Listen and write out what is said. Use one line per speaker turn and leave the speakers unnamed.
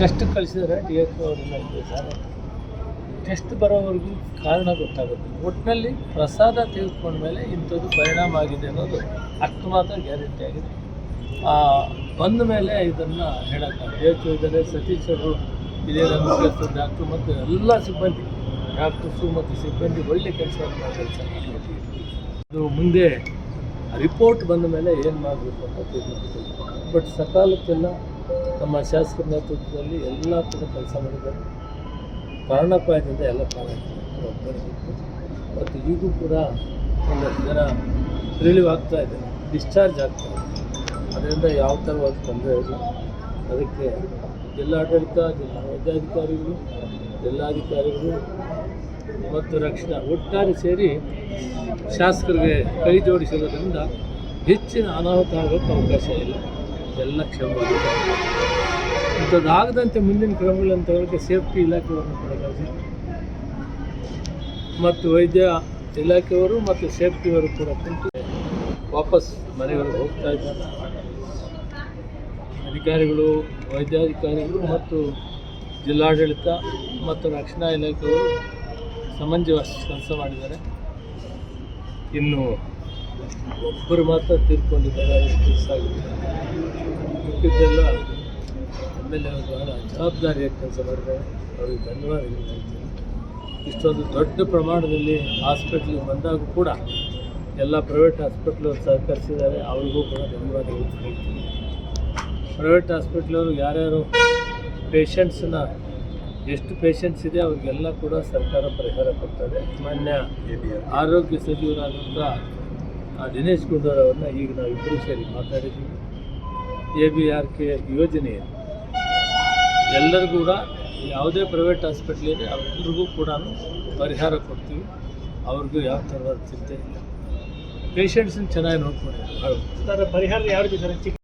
Test ಕಳಿಸಿದರೆ D F ಅವರೆಲ್ಲ ಇದ್ದಾರೆ ಟೆಸ್ಟ್ ಬರೋವರೆಗೂ ಕಾರಣ ಗೊತ್ತಾಗುತ್ತೆ. ಒಟ್ಟಿನಲ್ಲಿ ಪ್ರಸಾದ ತೆಗೆದುಕೊಂಡ ಮೇಲೆ ಇಂಥದ್ದು ಪರಿಣಾಮ ಆಗಿದೆ ಅನ್ನೋದು ಅಷ್ಟು ಮಾತ್ರ ಗ್ಯಾರಂಟಿ ಆಗಿದೆ. ಬಂದ ಮೇಲೆ ಇದನ್ನು ಹೇಳೋಕ್ಕಾಗ ಬೇಕು ಸತೀಶ್ ಅವರು ಇದೇ ಮುಖ್ಯಸ್ಥರು ಡಾಕ್ಟ್ರು ಮತ್ತು ಎಲ್ಲ ಸಿಬ್ಬಂದಿ. ಡಾಕ್ಟರ್ಸು ಮತ್ತು ಸಿಬ್ಬಂದಿ ಒಳ್ಳೆ ಕೆಲಸವನ್ನು ಕೆಲಸ. ಅದು ಮುಂದೆ ರಿಪೋರ್ಟ್ ಬಂದ ಮೇಲೆ ಏನು ಮಾಡಬೇಕು ಅಂತ ತೀರ್ಮಾನ ಬಟ್ ಸಕಾಲಕ್ಕೆಲ್ಲ ನಮ್ಮ ಶಾಸಕರ ನೇತೃತ್ವದಲ್ಲಿ ಎಲ್ಲ ಕೂಡ ಕೆಲಸ ಮಾಡಿದ್ದಾರೆ. ಪ್ರಾಣಾಪಾಯದಿಂದ ಎಲ್ಲ ಪ್ರಾಣ ಮತ್ತು ಈಗೂ ಕೂಡ ಒಂದು ಜನ ರಿಲೀವ್ ಆಗ್ತಾ ಇದೆ ಡಿಸ್ಚಾರ್ಜ್ ಆಗ್ತಾ ಇದೆ. ಅದರಿಂದ ಯಾವ ಥರವಾದ ತೊಂದರೆ ಇಲ್ಲ. ಅದಕ್ಕೆ ಜಿಲ್ಲಾಡಳಿತ, ಜಿಲ್ಲಾ ವೈದ್ಯಾಧಿಕಾರಿಗಳು, ಜಿಲ್ಲಾಧಿಕಾರಿಗಳು ಮತ್ತು ರಕ್ಷಣಾ ಒಟ್ಟಾರೆ ಸೇರಿ ಶಾಸಕರಿಗೆ ಕೈ ಜೋಡಿಸಿರೋದ್ರಿಂದ ಹೆಚ್ಚಿನ ಅನಾಹುತ ಆಗೋಕ್ಕೆ ಅವಕಾಶ ಇಲ್ಲ. ಎಲ್ಲ ಕ್ಷಮ ಇಂಥದ್ದಾಗದಂತೆ ಮುಂದಿನ ಕ್ರಮಗಳನ್ನು ತಗೊಳ್ಳೋಕ್ಕೆ ಸೇಫ್ಟಿ ಇಲಾಖೆಯನ್ನು ಕೂಡ ಕಳಿಸಿ ಮತ್ತು ವೈದ್ಯ ಇಲಾಖೆಯವರು ಮತ್ತು ಸೇಫ್ಟಿಯವರು ಕೂಡ ಕುಂತು ವಾಪಸ್ ಮನೆಗಳಿಗೆ ಹೋಗ್ತಾ ಇದ್ದಾರೆ. ಅಧಿಕಾರಿಗಳು, ವೈದ್ಯಾಧಿಕಾರಿಗಳು ಮತ್ತು ಜಿಲ್ಲಾಡಳಿತ ಮತ್ತು ರಕ್ಷಣಾ ಇಲಾಖೆಯವರು ಸಮಂಜಸ ಕೆಲಸ ಮಾಡಿದ್ದಾರೆ. ಇನ್ನು ಒಬ್ಬರು ಮಾತ್ರ ತೀರ್ಕೊಂಡಿದ್ದಾರೆ ಎಷ್ಟು ದಿವಸ ಆಗಿದೆ. ಎಲ್ ಎ ಬಹಳ ಜವಾಬ್ದಾರಿಯಾಗಿ ಕೆಲಸ ಮಾಡಿದ್ದಾರೆ. ಅವರಿಗೆ ಧನ್ಯವಾದಗಳು ಹೇಳ್ತೀನಿ. ಇಷ್ಟೊಂದು ದೊಡ್ಡ ಪ್ರಮಾಣದಲ್ಲಿ ಹಾಸ್ಪಿಟ್ಲಿಗೆ ಬಂದಾಗ ಕೂಡ ಎಲ್ಲ ಪ್ರೈವೇಟ್ ಹಾಸ್ಪಿಟ್ಲು ಸಹಕರಿಸಿದ್ದಾರೆ. ಅವ್ರಿಗೂ ಕೂಡ ಧನ್ಯವಾದಗಳು ಹೇಳ್ತೀನಿ. ಪ್ರೈವೇಟ್ ಹಾಸ್ಪಿಟ್ಲವರು ಯಾರ್ಯಾರು ಪೇಷಂಟ್ಸನ್ನ ಎಷ್ಟು ಪೇಷಂಟ್ಸ್ ಇದೆ ಅವ್ರಿಗೆಲ್ಲ ಕೂಡ ಸರ್ಕಾರ ಪರಿಹಾರ ಕೊಡ್ತದೆ. ಮಾನ್ಯ ಆರೋಗ್ಯ ಸಚಿವರಾದಂಥ ಆ, ದಿನೇಶ್ ಗುಂಡೂರ್ ಅವ್ರನ್ನ ಈಗ ನಾವು ಇಬ್ಬರು ಸೇರಿ ಮಾತಾಡಿದ್ದೀವಿ. ಎ ಬಿ ಆರ್ ಕೆ ಯೋಜನೆ ಇದೆ ಎಲ್ಲರಿಗೂ ಕೂಡ ಯಾವುದೇ ಪ್ರೈವೇಟ್ ಹಾಸ್ಪಿಟ್ಲ್ ಇದೆ ಅವರೆಲ್ಲರಿಗೂ ಕೂಡ ಪರಿಹಾರ ಕೊಡ್ತೀವಿ. ಅವ್ರಿಗೂ ಯಾವ ಥರದ ಚಿಂತೆ ಇಲ್ಲ. ಪೇಷಂಟ್ಸನ್ನ ಚೆನ್ನಾಗಿ ನೋಡ್ಕೊಂಡಿದ್ದಾರೆ
ಪರಿಹಾರ ಯಾವ ರೀತಿ ಚಿಕ್ಕ